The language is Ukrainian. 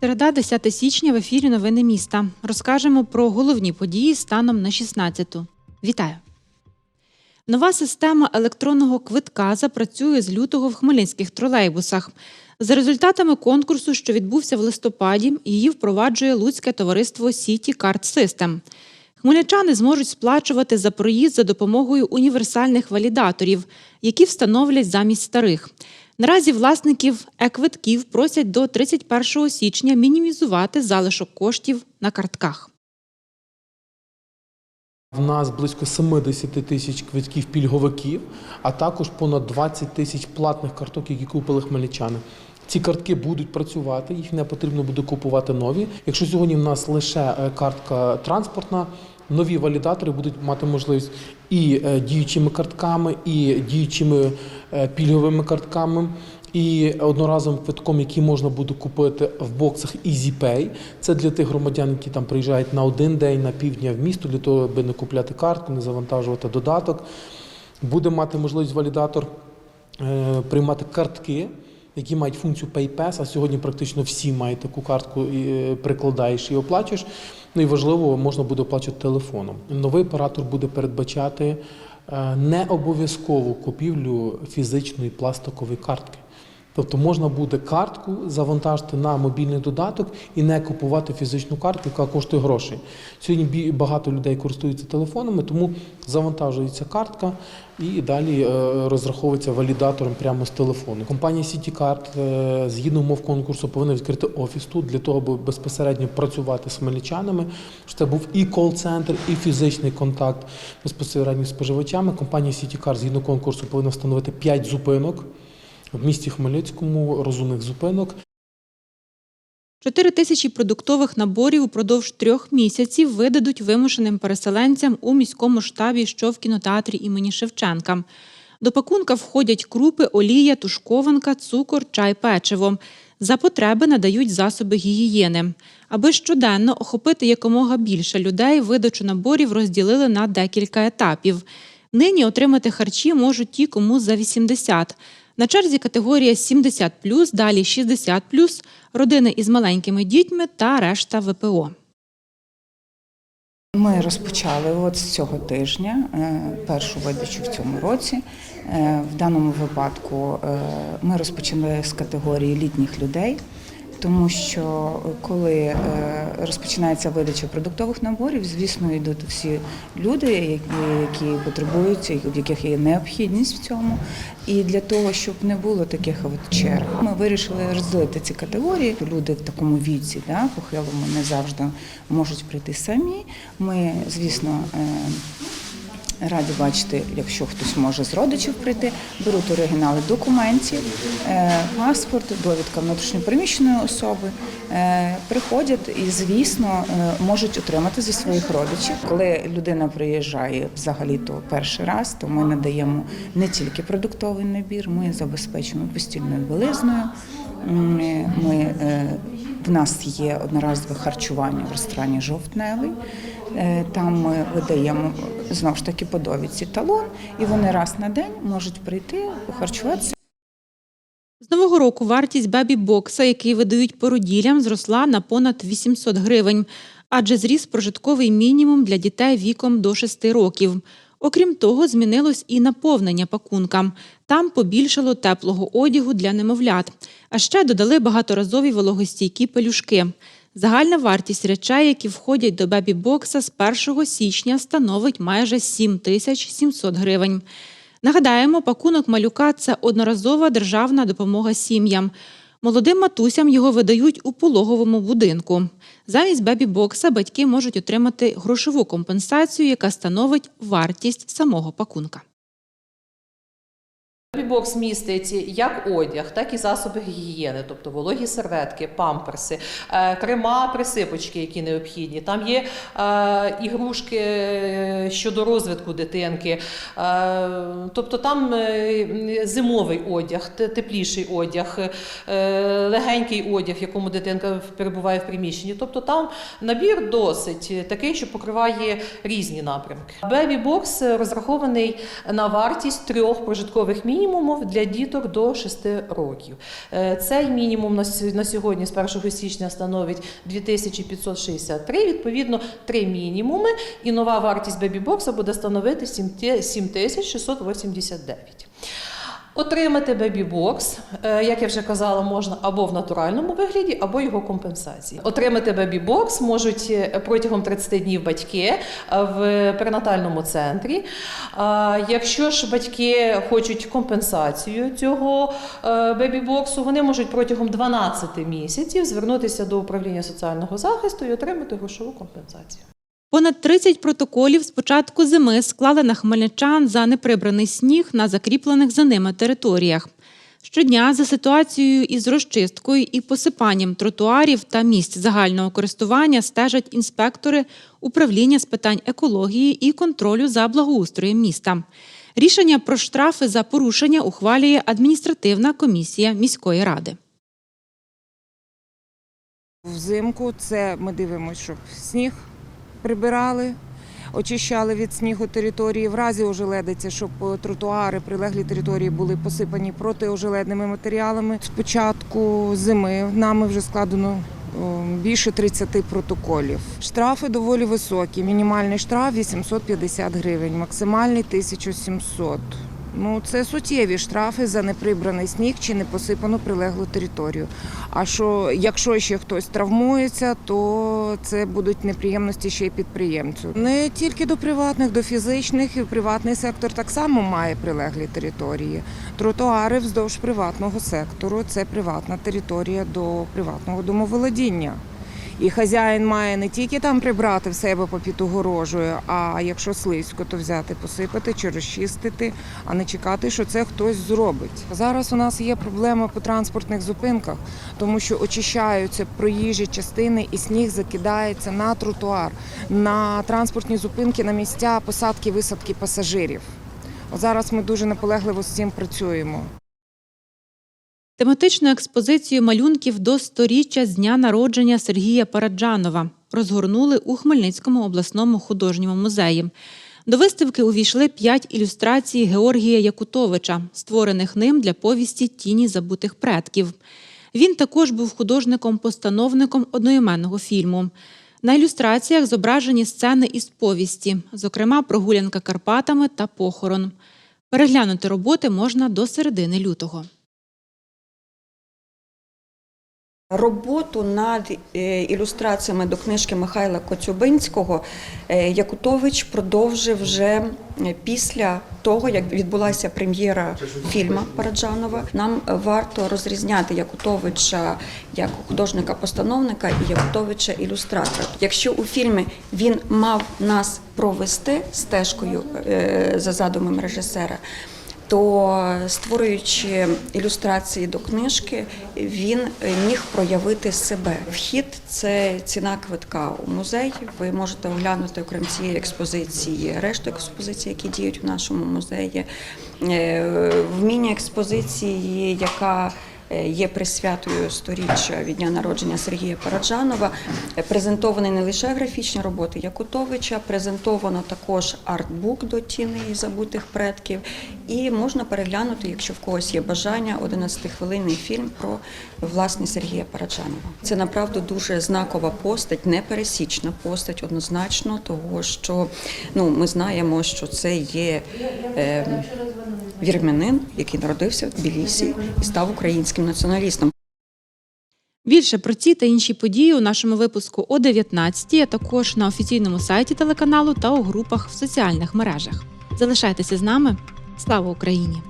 Середа, 10 січня в ефірі Новини міста. Розкажемо про головні події станом на 16-ту. Вітаю! Нова система електронного квитка запрацює з лютого в хмельницьких тролейбусах. За результатами конкурсу, що відбувся в листопаді, її впроваджує Луцьке товариство City Card System. Хмельничани зможуть сплачувати за проїзд за допомогою універсальних валідаторів, які встановлять замість старих. Наразі власників е-квитків просять до 31 січня мінімізувати залишок коштів на картках. В нас близько 70 тисяч квитків пільговиків, а також понад 20 тисяч платних карток, які купили хмельничани. Ці картки будуть працювати, їх не потрібно буде купувати нові. Якщо сьогодні в нас лише е, картка транспортна, нові валідатори будуть мати можливість і е, діючими картками, і діючими е, пільговими картками. І одноразовим квитком, який можна буде купити в боксах EasyPay. Це для тих громадян, які там приїжджають на один день, на півдня в місто, для того, аби не купляти картку, не завантажувати додаток. Буде мати можливість валідатор е, приймати картки, які мають функцію PayPass, а сьогодні практично всі мають таку картку, і е, прикладаєш і оплачуєш. Ну і важливо, можна буде оплачувати телефоном. Новий оператор буде передбачати е, не обов'язкову купівлю фізичної пластикової картки. Тобто можна буде картку завантажити на мобільний додаток і не купувати фізичну картку, яка коштує грошей. Сьогодні багато людей користуються телефонами, тому завантажується картка і далі е, розраховується валідатором прямо з телефону. Компанія CityCard е, згідно умов конкурсу повинна відкрити офіс тут для того, аби безпосередньо працювати з хмельничанами. Це був і кол-центр, і фізичний контакт безпосередньо з споживачами. Компанія CityCard згідно конкурсу повинна встановити 5 зупинок в місті Хмельницькому розумних зупинок. 4 тисячі продуктових наборів упродовж трьох місяців видадуть вимушеним переселенцям у міському штабі, що в кінотеатрі імені Шевченка. До пакунка входять крупи, олія, тушкованка, цукор, чай, печиво. За потреби надають засоби гігієни. Аби щоденно охопити якомога більше людей, видачу наборів розділили на декілька етапів. Нині отримати харчі можуть ті, кому за 80. На черзі категорія 70+, далі 60+, родини із маленькими дітьми та решта ВПО. Ми розпочали от з цього тижня е, першу видачу в цьому році. Е, В даному випадку е, ми розпочали з категорії літніх людей, тому що коли е, розпочинається видача продуктових наборів, звісно, йдуть всі люди, які, які потребуються, в яких є необхідність в цьому. І для того, щоб не було таких от черг, ми вирішили розділити ці категорії. Люди в такому віці, да, похилому, не завжди можуть прийти самі. Ми, звісно, е, раді бачити, якщо хтось може з родичів прийти, беруть оригінали документів, е, паспорт, довідка внутрішньопереміщеної особи, е, приходять і, звісно, е, можуть отримати зі своїх родичів. Коли людина приїжджає взагалі то перший раз, то ми надаємо не тільки продуктовий набір, ми забезпечуємо постільною білизною. Ми, в нас є одноразове харчування в ресторані Жовтневий. Е, Там ми видаємо знову ж таки по довідці талон, і вони раз на день можуть прийти, похарчуватися. З нового року вартість бебі-бокса, який видають породіллям, зросла на понад 800 гривень, адже зріс прожитковий мінімум для дітей віком до 6 років. Окрім того, змінилось і наповнення пакунка. Там побільшало теплого одягу для немовлят, а ще додали багаторазові вологостійкі пелюшки. Загальна вартість речей, які входять до бебі-бокса з 1 січня, становить майже 7700 гривень. Нагадаємо, пакунок малюка це одноразова державна допомога сім'ям. Молодим матусям його видають у пологовому будинку. Замість бебі-бокса батьки можуть отримати грошову компенсацію, яка становить вартість самого пакунка. Бібокс містить як одяг, так і засоби гігієни, тобто вологі серветки, памперси, е, крема, присипочки, які необхідні. Там є е, ігрушки е, щодо розвитку дитинки. Тобто там зимовий одяг, тепліший одяг, легенький одяг, в якому дитинка перебуває в приміщенні. Тобто там набір досить такий, що покриває різні напрямки. Baby Box розрахований на вартість трьох прожиткових мінімумів для діток до 6 років. Е, Цей мінімум на сьогодні з 1 січня становить 2563, відповідно, три мінімуми, і нова вартість бебі-бокса буде становити 7689. Отримати бебі-бокс, е, як я вже казала, можна або в натуральному вигляді, або його компенсації. Отримати бебі-бокс можуть е, протягом 30 днів батьки е, в перинатальному центрі. Якщо ж батьки хочуть компенсацію цього бебі-боксу, вони можуть протягом 12 місяців звернутися до управління соціального захисту і отримати грошову компенсацію. Понад 30 протоколів з початку зими склали на хмельничан за неприбраний сніг на закріплених за ними територіях. Щодня за ситуацією із розчисткою і посипанням тротуарів та місць загального користування стежать інспектори управління з питань екології і контролю за благоустроєм міста. Рішення про штрафи за порушення ухвалює адміністративна комісія міської ради. Взимку це ми дивимося, щоб сніг прибирали, очищали від снігу території. В разі ожеледиці, щоб е, тротуари, прилеглі території були посипані протиожеледними матеріалами. З початку зими нами вже складено більше 30 протоколів. Штрафи доволі високі. Мінімальний штраф 850 гривень, максимальний 1700. Ну, це суттєві штрафи за неприбраний сніг чи непосипану прилеглу територію. А що якщо ще хтось травмується, то це будуть неприємності ще й підприємцю. Не тільки до приватних, до фізичних, і приватний сектор так само має прилеглі території. Тротуари вздовж приватного сектору це приватна територія до приватного домоволодіння. І хазяїн має не тільки там прибрати в себе попід огорожею, а якщо слизько, то взяти, посипати чи розчистити, а не чекати, що це хтось зробить. Зараз у нас є проблема по транспортних зупинках, тому що очищаються проїжджі частини і сніг закидається на тротуар, на транспортні зупинки, на місця посадки, висадки пасажирів. Зараз ми дуже наполегливо з цим працюємо. Тематичну експозицію малюнків до сторіччя з дня народження Сергія Параджанова розгорнули у Хмельницькому обласному художньому музеї. До виставки увійшли п'ять ілюстрацій Георгія Якутовича, створених ним для повісті Тіні забутих предків. Він також був художником-постановником одноіменного фільму. На ілюстраціях зображені сцени із повісті, зокрема прогулянка Карпатами та похорон. Переглянути роботи можна до середини лютого. Роботу над е, ілюстраціями до книжки Михайла Коцюбинського е, Якутович продовжив вже е, після того, як відбулася прем'єра фільму Параджанова. Нам варто розрізняти Якутовича як художника-постановника і Якутовича ілюстратора. Якщо у фільмі він мав нас провести стежкою за задумом режисера, то створюючи ілюстрації до книжки, він міг проявити себе. Вхід це ціна квитка у музей. Ви можете оглянути окрім цієї експозиції, решту експозицій, які діють у нашому музеї. Е, Вміння експозиції, яка е, Є присвятою сторіччя від дня народження Сергія Параджанова. Е, Презентовані не лише графічні роботи Якутовича, презентовано також артбук до тіни і забутих предків. І можна переглянути, якщо в когось є бажання, 11-хвилинний фільм про власне Сергія Параджанова. Це направду дуже знакова постать, непересічна постать, однозначно, того що ну, ми знаємо, що це є. Е, Вірменин, який народився в Тбілісі і став українським націоналістом. Більше про ці та інші події у нашому випуску о 19 а також на офіційному сайті телеканалу та у групах в соціальних мережах. Залишайтеся з нами. Слава Україні!